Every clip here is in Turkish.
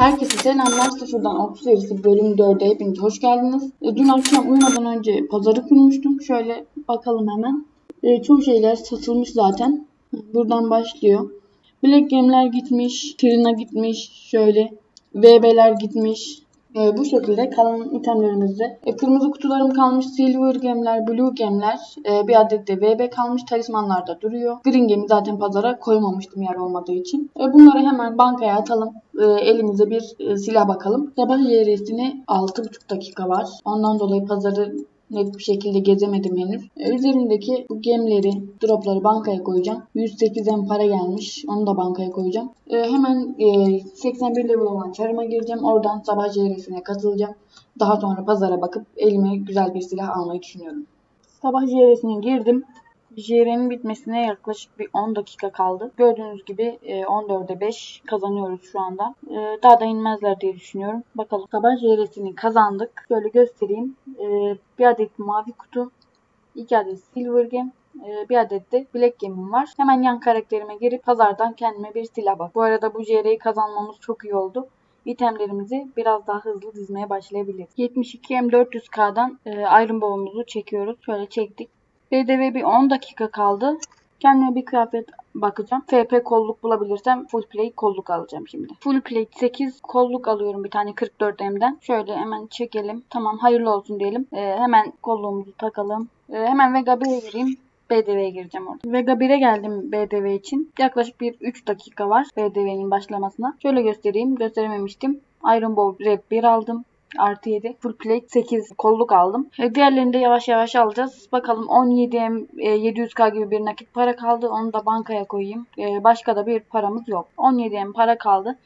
Herkese selamlar. Sıfırdan 30 serisi bölüm 4'e hepiniz hoş geldiniz. E, Dün akşam uyumadan önce pazarı kurmuştum. Şöyle bakalım hemen. E, çoğu şeyler satılmış zaten. Buradan başlıyor. Black Game'ler gitmiş. Trina gitmiş. Şöyle. VB'ler gitmiş. E, bu şekilde kalan itemlerimizde. E, kırmızı kutularım kalmış. Silver gemler, blue gemler. E, bir adet de VB kalmış. Talismanlar da duruyor. Green gemi zaten pazara koymamıştım yer olmadığı için. E, bunları hemen bankaya atalım. E, elimize bir e, silah bakalım. Sabah YRS'ine 6,5 dakika var. Ondan dolayı pazarı net bir şekilde gezemedim henüz. E, üzerimdeki bu gemleri, dropları bankaya koyacağım. 108'den para gelmiş. Onu da bankaya koyacağım. E, hemen e, 81 level olan çarıma gireceğim. Oradan sabah JR'sine katılacağım. Daha sonra pazara bakıp elime güzel bir silah almayı düşünüyorum. Sabah JR'sine girdim. JR'nin bitmesine yaklaşık bir 10 dakika kaldı. Gördüğünüz gibi e, 14'e 5 kazanıyoruz şu anda. E, Daha da inmezler diye düşünüyorum. Bakalım. Sabah JR'sini kazandık. Şöyle göstereyim. E, Bir adet mavi kutu, iki adet silver gem, e, bir adet de Black Gem'im var. Hemen yan karakterime girip pazardan kendime bir silah bak. Bu arada bu JR'yi kazanmamız çok iyi oldu. İtemlerimizi biraz daha hızlı dizmeye başlayabiliriz. 72 M400K'dan e, Iron Bow'umuzu çekiyoruz. Şöyle çektik. BDV bir 10 dakika kaldı. Kendime bir kıyafet bakacağım. FP kolluk bulabilirsem full plate kolluk alacağım şimdi. Full plate 8 kolluk alıyorum bir tane 44M'den. Şöyle hemen çekelim. Tamam hayırlı olsun diyelim. Ee, hemen kolluğumuzu takalım. Ee, hemen Vega 1'e gireyim. BDV'ye gireceğim orada. Vega 1'e geldim BDV için. Yaklaşık bir 3 dakika var BDV'nin başlamasına. Şöyle göstereyim. Gösterememiştim. Iron Bow Rep 1 aldım. Artı 7. Full plate 8 kolluk aldım. E, diğerlerini de yavaş yavaş alacağız. Bakalım 17M e, 700k gibi bir nakit para kaldı. Onu da bankaya koyayım. E, başka da bir paramız yok. 17M para kaldı.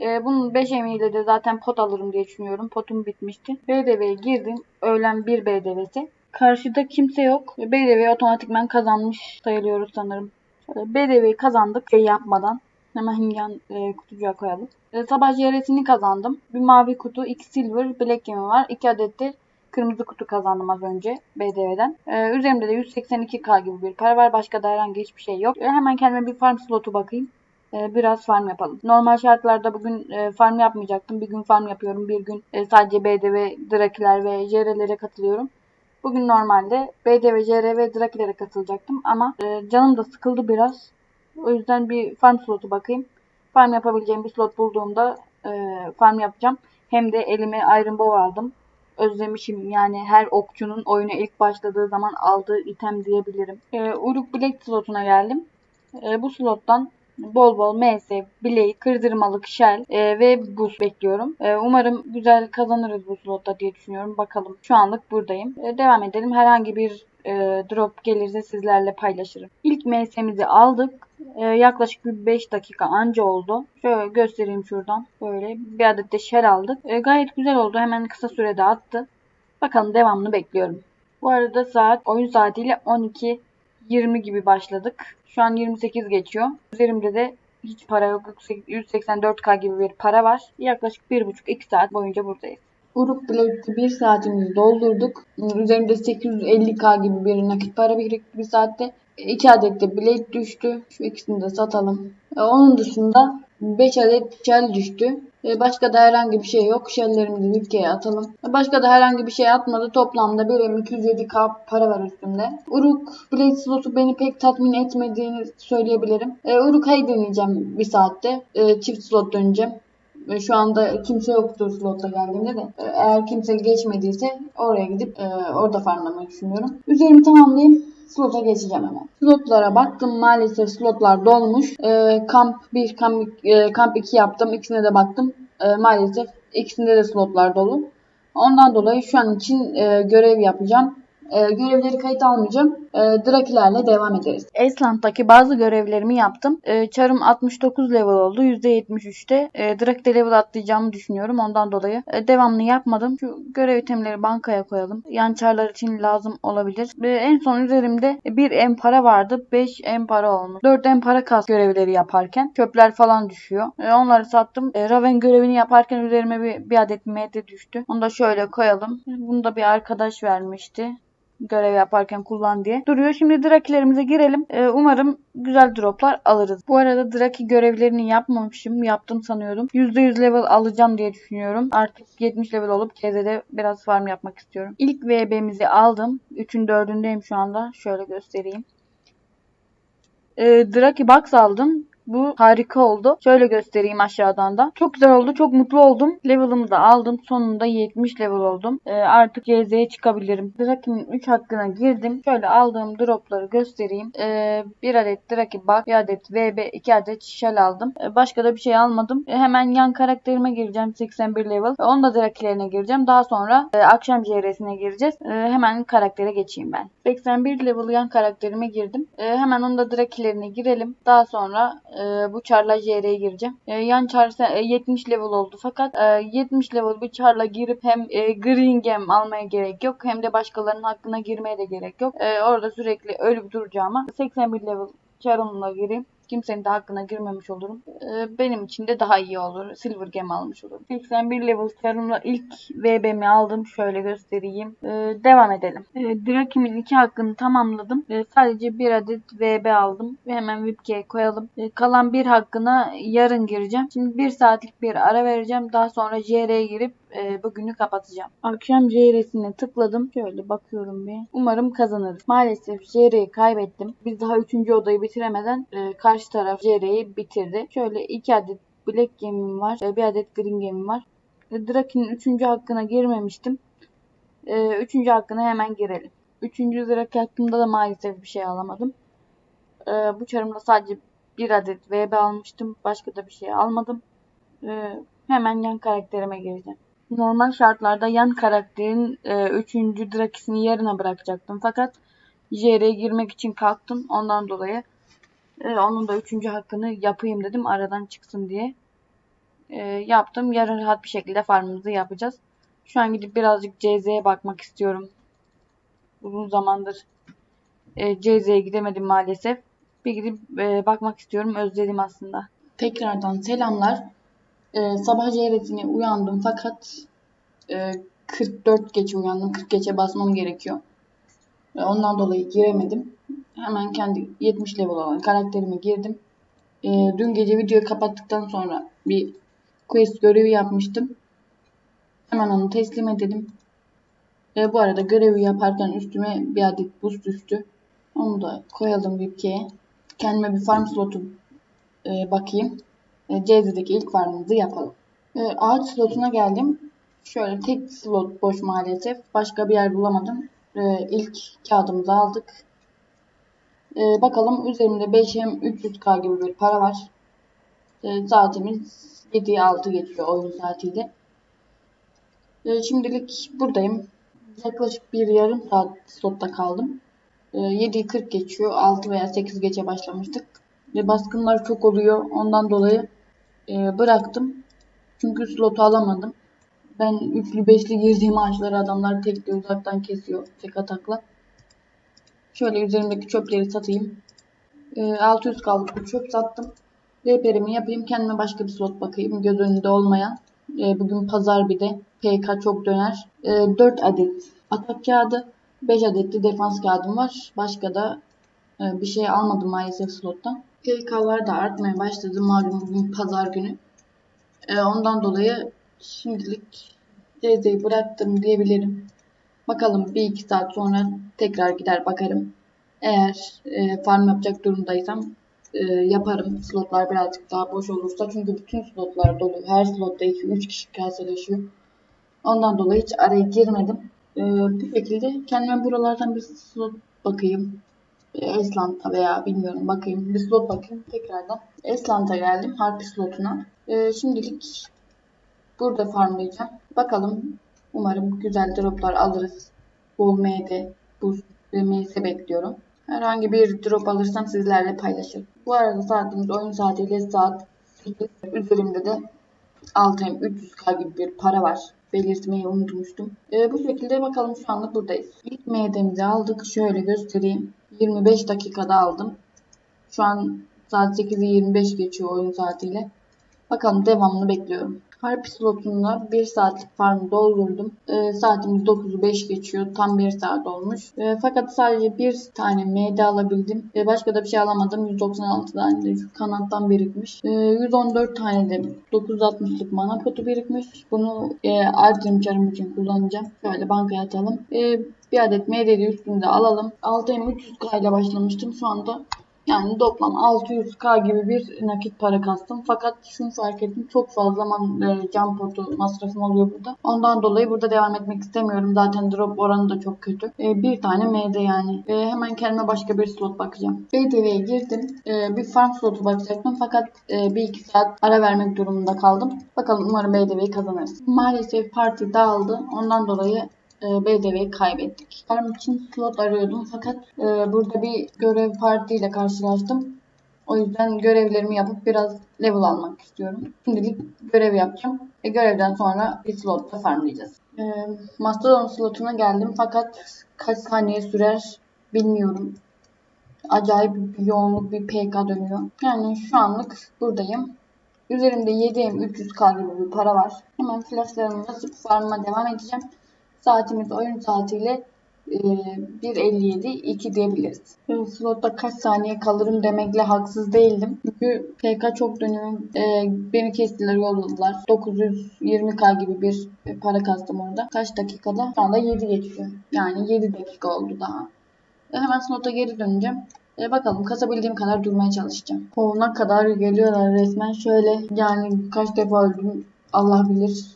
E, bunun 5 emiyle de zaten pot alırım diye düşünüyorum. Potum bitmişti. BDV'ye girdim. Öğlen 1 BDV'si. Karşıda kimse yok. BDV otomatikman kazanmış sayılıyoruz sanırım. BDV'yi kazandık şey yapmadan. Hemen yan e, kutucuğa koyalım. E, sabah JR'sini kazandım. Bir mavi kutu, iki silver, black gemi var. İki adet de kırmızı kutu kazandım az önce BDV'den. E, üzerimde de 182k gibi bir para var. Başka da herhangi hiçbir şey yok. E, hemen kendime bir farm slotu bakayım. E, biraz farm yapalım. Normal şartlarda bugün e, farm yapmayacaktım. Bir gün farm yapıyorum. Bir gün e, sadece BDV, Drakiler ve JR'lere katılıyorum. Bugün normalde BDV, JR ve Drakilere katılacaktım ama e, canım da sıkıldı biraz. O yüzden bir farm slotu bakayım. Farm yapabileceğim bir slot bulduğumda e, farm yapacağım. Hem de elime Iron Bow aldım. Özlemişim yani her okçunun oyuna ilk başladığı zaman aldığı item diyebilirim. E, Uruk Black slotuna geldim. E, bu slottan bol bol MS, Blade, kırdırmalık, Shell e, ve buz bekliyorum. E, umarım güzel kazanırız bu slotta diye düşünüyorum. Bakalım. Şu anlık buradayım. E, devam edelim. Herhangi bir e, drop gelirse sizlerle paylaşırım. İlk MS'mizi aldık. E, yaklaşık bir 5 dakika anca oldu. Şöyle göstereyim şuradan. Böyle bir adet de Shell aldık. E, gayet güzel oldu. Hemen kısa sürede attı. Bakalım devamını bekliyorum. Bu arada saat oyun saatiyle 12.20 gibi başladık. Şu an 28 geçiyor. Üzerimde de hiç para yok. 184k gibi bir para var. Yaklaşık 1,5-2 saat boyunca buradayız. Uruk Blade'de 1 saatimizi doldurduk. Üzerimde 850k gibi bir nakit para birikti bir saatte. 2 adet de Blade düştü. Şu ikisini de satalım. E, Onun dışında 5 adet shell düştü. E, Başka da herhangi bir şey yok. Shelllerimizi ülkeye atalım. E, Başka da herhangi bir şey atmadı. Toplamda bir M207k para var üstümde. Uruk Blade slotu beni pek tatmin etmediğini söyleyebilirim. E, Uruk Hay deneyeceğim bir saatte. E, Çift slot döneceğim. Ve şu anda kimse yoktur slotta geldiğimde de. E, Eğer kimse geçmediyse oraya gidip e, orada farmlamayı düşünüyorum. Üzerimi tamamlayayım. Slota geçeceğim hemen. Slotlara baktım. Maalesef slotlar dolmuş. E, kamp 1, kamp, e, kamp 2 yaptım. İkisine de baktım. E, maalesef ikisinde de slotlar dolu. Ondan dolayı şu an için e, görev yapacağım. E, görevleri kayıt almayacağım. E, Drakilerle devam ederiz. Esland'daki bazı görevlerimi yaptım. E, çarım 69 level oldu. %73'te. E, Draki'de level atlayacağımı düşünüyorum. Ondan dolayı e, devamlı yapmadım. Şu görev itemleri bankaya koyalım. Yan çarlar için lazım olabilir. E, en son üzerimde 1 M para vardı. 5 M para olmuş. 4 M para kas görevleri yaparken. Çöpler falan düşüyor. E, onları sattım. E, Raven görevini yaparken üzerime bir, bir adet MD düştü. Onu da şöyle koyalım. Bunu da bir arkadaş vermişti. Görev yaparken kullan diye duruyor. Şimdi Drakilerimize girelim. Ee, umarım güzel droplar alırız. Bu arada Draki görevlerini yapmamışım. Yaptım sanıyordum. %100 level alacağım diye düşünüyorum. Artık 70 level olup CZ'de biraz farm yapmak istiyorum. İlk VB'mizi aldım. 3'ün 4'ündeyim şu anda. Şöyle göstereyim. Ee, Draki Box aldım. Bu harika oldu. Şöyle göstereyim aşağıdan da. Çok güzel oldu. Çok mutlu oldum. Level'ımı da aldım. Sonunda 70 level oldum. Ee, artık CZ'ye çıkabilirim. Draki'nin 3 hakkına girdim. Şöyle aldığım dropları göstereyim. Ee, 1 adet Draki bak, 1 adet VB, 2 adet Shell aldım. Ee, başka da bir şey almadım. Ee, hemen yan karakterime gireceğim. 81 level. Ee, Onun da Draki'lerine gireceğim. Daha sonra e, akşam JR'sine gireceğiz. Ee, hemen karaktere geçeyim ben. 81 level yan karakterime girdim. Ee, hemen onun da Draki'lerine girelim. Daha sonra e, bu Char'la JR'ye gireceğim. E, yan Char se- e, 70 level oldu fakat e, 70 level bir Char'la girip hem e, Green Gem almaya gerek yok hem de başkalarının hakkına girmeye de gerek yok. E, orada sürekli ölüp duracağıma 81 level Char'ımla gireyim. Kimsenin de hakkına girmemiş olurum. E, benim için de daha iyi olur. Silver Gem almış olurum. 81 level Char'ımla ilk VB'mi aldım. Şöyle göstereyim. E, devam edelim. E, Draki'min iki hakkını tamamladım. E, sadece bir adet VB aldım. Ve hemen VIP'e koyalım. E, kalan bir hakkına yarın gireceğim. Şimdi bir saatlik bir ara vereceğim. Daha sonra JR'ye girip e, bugünü kapatacağım. Akşam JR'sine tıkladım. Şöyle bakıyorum bir. Umarım kazanırız. Maalesef JR'yi kaybettim. Biz daha 3. odayı bitiremeden e, karşı taraf JR'yi bitirdi. Şöyle 2 adet Black Gem'im var. E, bir adet Green Gem'im var. E, Draki'nin 3. hakkına girmemiştim. E, hakkına hemen girelim. Üçüncü Draki hakkında da maalesef bir şey alamadım. E, bu çarımda sadece bir adet VB almıştım. Başka da bir şey almadım. E, hemen yan karakterime gireceğim. Normal şartlarda yan karakterin 3. Drakisini yarına bırakacaktım. Fakat JR'ye girmek için kalktım. Ondan dolayı e, onun da 3. hakkını yapayım dedim. Aradan çıksın diye. E, yaptım. Yarın rahat bir şekilde farmımızı yapacağız. Şu an gidip birazcık CZ'ye bakmak istiyorum. Uzun zamandır e, CZ'ye gidemedim maalesef. Bir gidip e, bakmak istiyorum. Özledim aslında. Tekrardan selamlar. E, sabah CR'sine uyandım fakat e, 44 geçe uyandım. 40 geçe basmam gerekiyor. E, ondan dolayı giremedim. Hemen kendi 70 level olan karakterime girdim. E, dün gece videoyu kapattıktan sonra bir quest görevi yapmıştım. Hemen onu teslim edelim. E, bu arada görevi yaparken üstüme bir adet boost düştü. Onu da koyalım VIP'ye. Kendime bir farm slotu e, bakayım. E, CZ'deki ilk farmımızı yapalım. E, ağaç slotuna geldim. Şöyle tek slot boş maalesef. Başka bir yer bulamadım. E, ilk kağıdımızı aldık. E, bakalım üzerimde 5M 300k gibi bir para var. E, saatimiz 7'ye 6 geçiyor oyun saatiyle. E, şimdilik buradayım. Yaklaşık bir yarım saat slotta kaldım. E, 7.40 geçiyor. 6 veya 8 geçe başlamıştık. Ve baskınlar çok oluyor. Ondan dolayı e, bıraktım. Çünkü slotu alamadım. Ben üçlü beşli girdiğim ağaçları adamlar tekli uzaktan kesiyor. Tek atakla. Şöyle üzerimdeki çöpleri satayım. E, 600 kaldı bir çöp sattım. Reperimi yapayım. Kendime başka bir slot bakayım. Göz önünde olmayan. E, bugün pazar bir de. PK çok döner. E, 4 adet atak kağıdı. 5 adet de defans kağıdım var. Başka da e, bir şey almadım maalesef slottan. PK'lar da artmaya başladı. Malum bugün pazar günü. E, ondan dolayı şimdilik CZ'yi bıraktım diyebilirim. Bakalım bir iki saat sonra tekrar gider bakarım. Eğer e, farm yapacak durumdaysam e, yaparım. Slotlar birazcık daha boş olursa. Çünkü bütün slotlar dolu. Her slotta 2-3 kişi kaseleşiyor. Ondan dolayı hiç araya girmedim. E, bu şekilde kendime buralardan bir slot bakayım. E, Eslant'a veya bilmiyorum bakayım. Bir slot bakayım tekrardan. Eslant'a geldim. Harpi slotuna. E, şimdilik burada farmlayacağım. Bakalım. Umarım güzel droplar alırız. Bol MD, boost ve bekliyorum. Herhangi bir drop alırsam sizlerle paylaşırım. Bu arada saatimiz oyun saatiyle saat 8. Üzerimde de 6M 300k gibi bir para var. Belirtmeyi unutmuştum. Ee, bu şekilde bakalım şu anlık buradayız. İlk MD'mizi aldık. Şöyle göstereyim. 25 dakikada aldım. Şu an saat 8'i 25 geçiyor oyun saatiyle. Bakalım devamını bekliyorum. Harpi slotunda 1 saatlik farm doldurdum. E, saatimiz 9'u 5 geçiyor. Tam 1 saat olmuş. E, fakat sadece bir tane MD alabildim. E, başka da bir şey alamadım. 196 tane de kanattan birikmiş. E, 114 tane de 960'lık mana potu birikmiş. Bunu e, çarım için kullanacağım. Şöyle bankaya atalım. E, bir adet MD'li üstünde alalım. 6M 300K ile başlamıştım. Şu anda yani toplam 600k gibi bir nakit para kastım. Fakat şunu fark ettim. Çok fazla man, e, cam potu masrafım oluyor burada. Ondan dolayı burada devam etmek istemiyorum. Zaten drop oranı da çok kötü. E, bir tane MD yani. E, hemen kendime başka bir slot bakacağım. BDV'ye girdim. E, bir farm slotu bakacaktım. Fakat e, bir iki saat ara vermek durumunda kaldım. Bakalım umarım BDV'yi kazanırız. Maalesef parti dağıldı. Ondan dolayı BDV'yi kaybettik. Farm için slot arıyordum fakat e, burada bir görev partiyle karşılaştım. O yüzden görevlerimi yapıp biraz level almak istiyorum. Şimdilik görev yapacağım. Ve görevden sonra bir slotta farmlayacağız. E, Mastodon slotuna geldim fakat kaç saniye sürer bilmiyorum. Acayip bir yoğunluk bir PK dönüyor. Yani şu anlık buradayım. Üzerimde 7M 300k gibi bir para var. Hemen flashlarımı basıp farmıma devam edeceğim. Saatimiz oyun saatiyle e, 1.57 2 diyebiliriz. E, slotta kaç saniye kalırım demekle haksız değildim. Çünkü PK çok dönüyor. E, beni kestiler yolladılar. 920k gibi bir para kastım orada. Kaç dakikada? Şu anda 7 geçiyor. Yani 7 dakika oldu daha. E, hemen slota geri döneceğim. E bakalım kasabildiğim kadar durmaya çalışacağım. Kovuna kadar geliyorlar resmen. Şöyle yani kaç defa öldüm Allah bilir.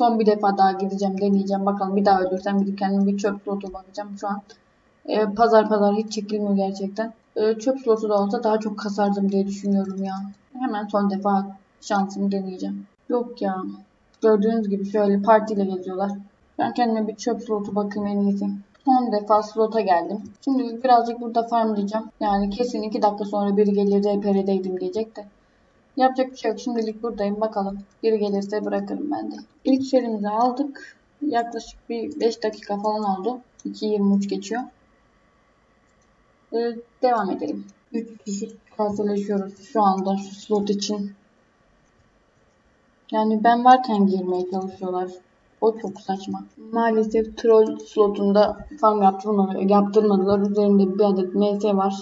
Son bir defa daha gideceğim, deneyeceğim. Bakalım bir daha ölürsem gidip kendime bir çöp slotu bakacağım. Şu an e, pazar pazar hiç çekilmiyor gerçekten. E, çöp slotu da olsa daha çok kasardım diye düşünüyorum ya. Hemen son defa şansımı deneyeceğim. Yok ya. Gördüğünüz gibi şöyle partiyle geziyorlar. Ben kendime bir çöp slotu bakayım en iyisi. Son defa slota geldim. Şimdi birazcık burada farmlayacağım. Yani kesin 2 dakika sonra biri gelir RPR'deydim diyecek de. Yapacak bir şey yok. Şimdilik buradayım. Bakalım. Biri gelirse bırakırım ben de. İlk şerimizi aldık. Yaklaşık bir 5 dakika falan oldu. 2.23 geçiyor. Ee, devam edelim. 3 kişi karşılaşıyoruz şu anda slot için. Yani ben varken girmeye çalışıyorlar. O çok saçma. Maalesef troll slotunda farm yaptırmadılar. yaptırmadılar. Üzerinde bir adet MS var.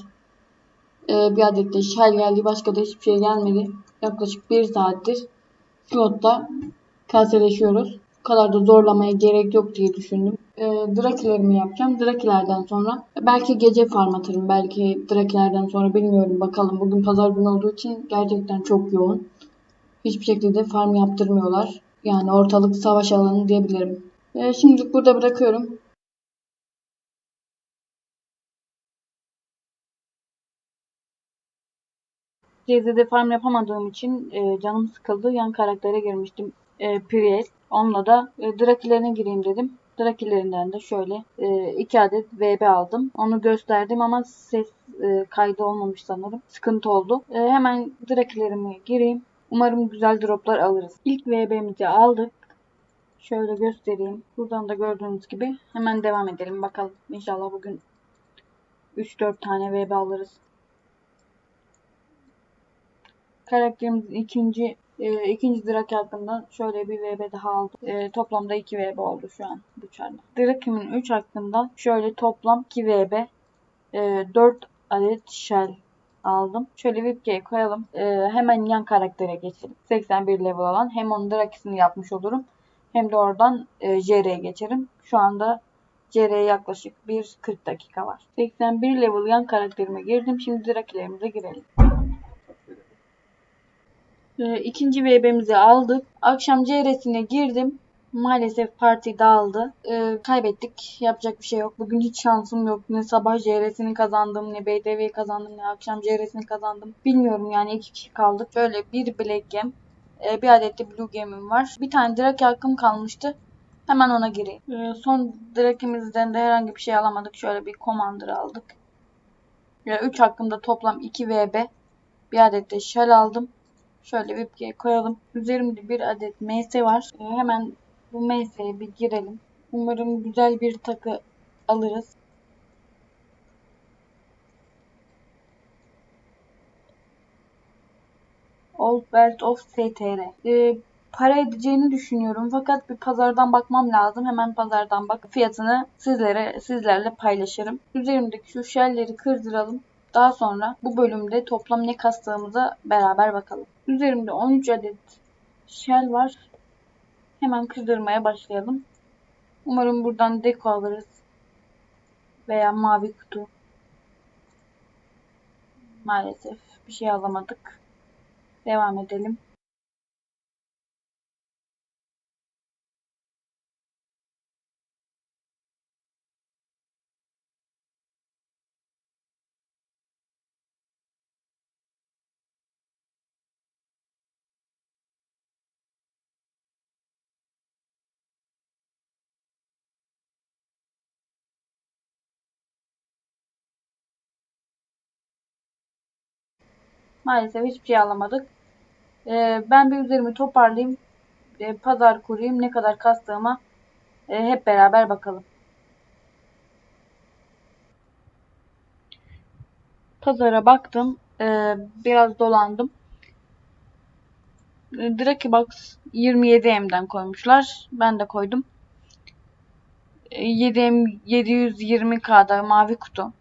Ee, bir adet de shell geldi. Başka da hiçbir şey gelmedi. Yaklaşık bir saattir slotta kaseleşiyoruz. Bu kadar da zorlamaya gerek yok diye düşündüm. Ee, Drakilerimi yapacağım. Drakilerden sonra belki gece farm atarım. Belki Drakilerden sonra bilmiyorum. Bakalım. Bugün pazar günü olduğu için gerçekten çok yoğun. Hiçbir şekilde farm yaptırmıyorlar. Yani ortalık savaş alanı diyebilirim. Ee, şimdilik burada bırakıyorum. CZ'de farm yapamadığım için e, canım sıkıldı. Yan karaktere girmiştim. E, Priest. Onunla da e, Drakilerine gireyim dedim. Drakilerinden de şöyle e, iki adet VB aldım. Onu gösterdim ama ses e, kaydı olmamış sanırım. Sıkıntı oldu. E, hemen Drakilerime gireyim. Umarım güzel droplar alırız. İlk VB'mizi aldık. Şöyle göstereyim. Buradan da gördüğünüz gibi hemen devam edelim. Bakalım inşallah bugün 3-4 tane VB alırız. Karakterimizin ikinci e, ikinci Drake hakkında şöyle bir VB daha aldım. E, toplamda 2 VB oldu şu an bu çarda. Drake'imin 3 hakkında şöyle toplam 2 VB e, 4 adet shell aldım. Şöyle VIP'ye koyalım. E, hemen yan karaktere geçelim. 81 level olan hem onun Drake'sini yapmış olurum. Hem de oradan e, JR'ye geçerim. Şu anda CR'ye yaklaşık 1.40 dakika var. 81 level yan karakterime girdim. Şimdi Drake'lerimize girelim. E, ikinci VB'mizi aldık. Akşam CR'sine girdim. Maalesef parti dağıldı. E, kaybettik. Yapacak bir şey yok. Bugün hiç şansım yok. Ne sabah CR'sini kazandım, ne BDV'yi kazandım, ne akşam CR'sini kazandım. Bilmiyorum yani iki kişi kaldık. Böyle bir Black Gem, e, bir adet de Blue Gem'im var. Bir tane Drake hakkım kalmıştı. Hemen ona gireyim. E, son Drake'imizden de herhangi bir şey alamadık. Şöyle bir Commander aldık. 3 hakkımda toplam 2 VB. Bir adet de Shell aldım. Şöyle VIP'ye koyalım. Üzerimde bir adet MS var. Ee, hemen bu MS'ye bir girelim. Umarım güzel bir takı alırız. Old Belt of STR. Ee, para edeceğini düşünüyorum. Fakat bir pazardan bakmam lazım. Hemen pazardan bak fiyatını sizlere sizlerle paylaşırım. Üzerimdeki şu shellleri kırdıralım. Daha sonra bu bölümde toplam ne kastığımıza beraber bakalım. Üzerimde 13 adet shell var. Hemen kırdırmaya başlayalım. Umarım buradan deko alırız. Veya mavi kutu. Maalesef bir şey alamadık. Devam edelim. Maalesef hiçbir şey alamadık. Ee, ben bir üzerimi toparlayayım. Ee, pazar kurayım. Ne kadar kastığıma e, hep beraber bakalım. Pazara baktım. Ee, biraz dolandım. Ee, Drakibox 27M'den koymuşlar. Ben de koydum. Ee, 7M 720K'da mavi kutu.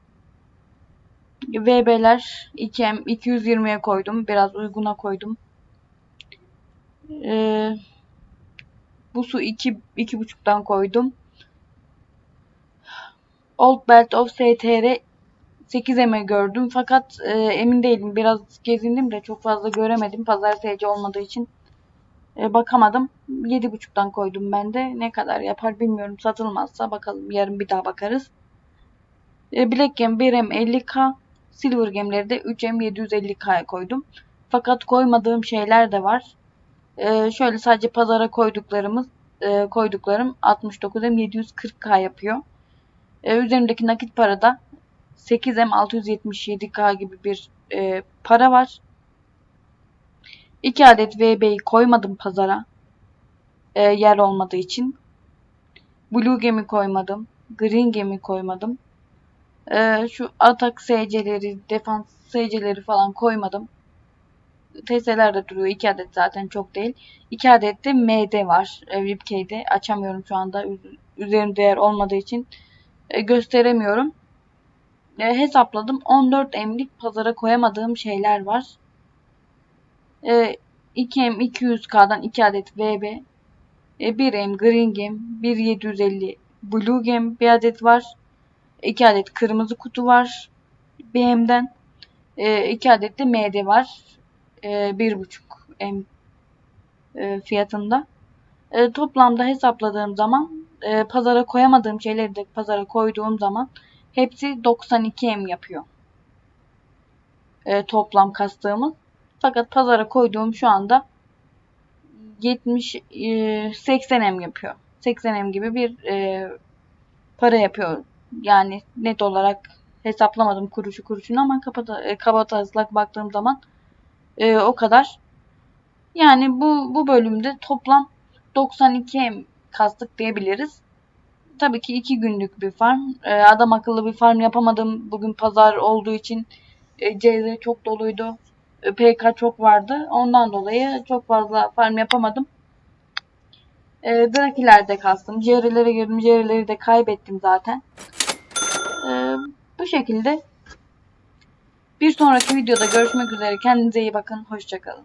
VB'ler 2M 220'ye koydum. Biraz uyguna koydum. Ee, bu su 2 2.5'tan koydum. Old Belt of STR 8M'e gördüm. Fakat e, emin değilim. Biraz gezindim de çok fazla göremedim. Pazar TC olmadığı için e, bakamadım. 7.5'tan koydum ben de. Ne kadar yapar bilmiyorum. Satılmazsa bakalım. Yarın bir daha bakarız. E, Black Gem 1M 50K. Silver Gem'leri de 3M 750K'ya koydum. Fakat koymadığım şeyler de var. Ee, şöyle sadece pazara koyduklarımız e, koyduklarım 69M 740K yapıyor. Ee, üzerimdeki nakit parada 8M 677K gibi bir e, para var. 2 adet VB'yi koymadım pazara. E, yer olmadığı için. Blue Gem'i koymadım. Green Gem'i koymadım. Ee, şu atak SC'leri, defans SC'leri falan koymadım. TS'ler de duruyor. 2 adet zaten çok değil. 2 adet de MD var. E, Ripkey'de. Açamıyorum şu anda. Üzerimde yer olmadığı için e, gösteremiyorum. E, hesapladım. 14 emlik pazara koyamadığım şeyler var. E, 2M 200K'dan 2 adet VB. E, 1M Green Gem. 1 750 Blue Gem bir adet var. 2 adet kırmızı kutu var. BM'den. 2 adet de MD var. 1.5 M e, fiyatında. E, toplamda hesapladığım zaman e, pazara koyamadığım şeyleri de pazara koyduğum zaman hepsi 92 M yapıyor. Toplam kastığımız. Fakat pazara koyduğum şu anda 70 80 M yapıyor. 80 M gibi bir para yapıyor yani net olarak hesaplamadım kuruşu kuruşunu ama kaba taslak baktığım zaman e, o kadar. Yani bu, bu bölümde toplam 92 M kastık diyebiliriz. Tabii ki 2 günlük bir farm. E, adam akıllı bir farm yapamadım. Bugün pazar olduğu için e, CZ çok doluydu. E, PK çok vardı. Ondan dolayı çok fazla farm yapamadım. E, Drakilerde kastım. Jerry'lere girdim. Jerry'leri de kaybettim zaten. E, bu şekilde bir sonraki videoda görüşmek üzere. Kendinize iyi bakın. Hoşçakalın.